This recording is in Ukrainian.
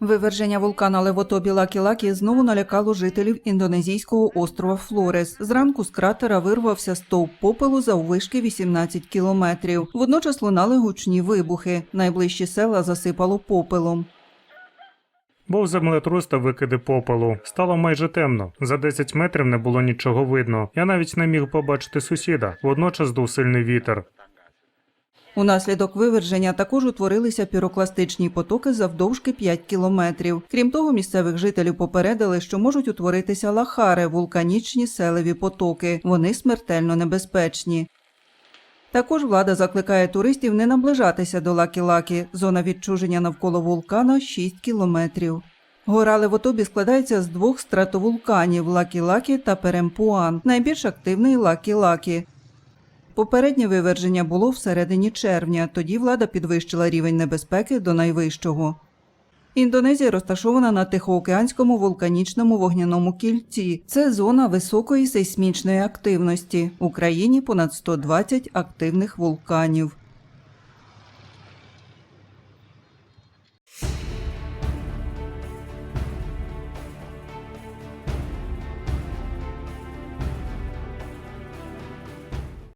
Виверження вулкана Левотобі Лакі-Лакі знову налякало жителів індонезійського острова Флорес. Зранку з кратера вирвався стовп попелу заввишки 18 кілометрів. Водночас лунали гучні вибухи. Найближчі села засипало попелом. Був землетрус та викиди попелу. Стало майже темно. За 10 метрів не було нічого видно. Я навіть не міг побачити сусіда. Водночас дув сильний вітер. Унаслідок виверження також утворилися пірокластичні потоки завдовжки 5 кілометрів. Крім того, місцевих жителів попередили, що можуть утворитися лахари, вулканічні селеві потоки. Вони смертельно небезпечні. Також влада закликає туристів не наближатися до Лакі-Лакі. Зона відчуження навколо вулкана 6 кілометрів. Гора Левотобі складається з двох стратовулканів Лакі-Лакі та Перемпуан. Найбільш активний Лакі-Лакі. Попереднє виверження було в середині червня, тоді влада підвищила рівень небезпеки до найвищого. Індонезія розташована на Тихоокеанському вулканічному вогняному кільці. Це зона високої сейсмічної активності. В Україні понад 120 активних вулканів.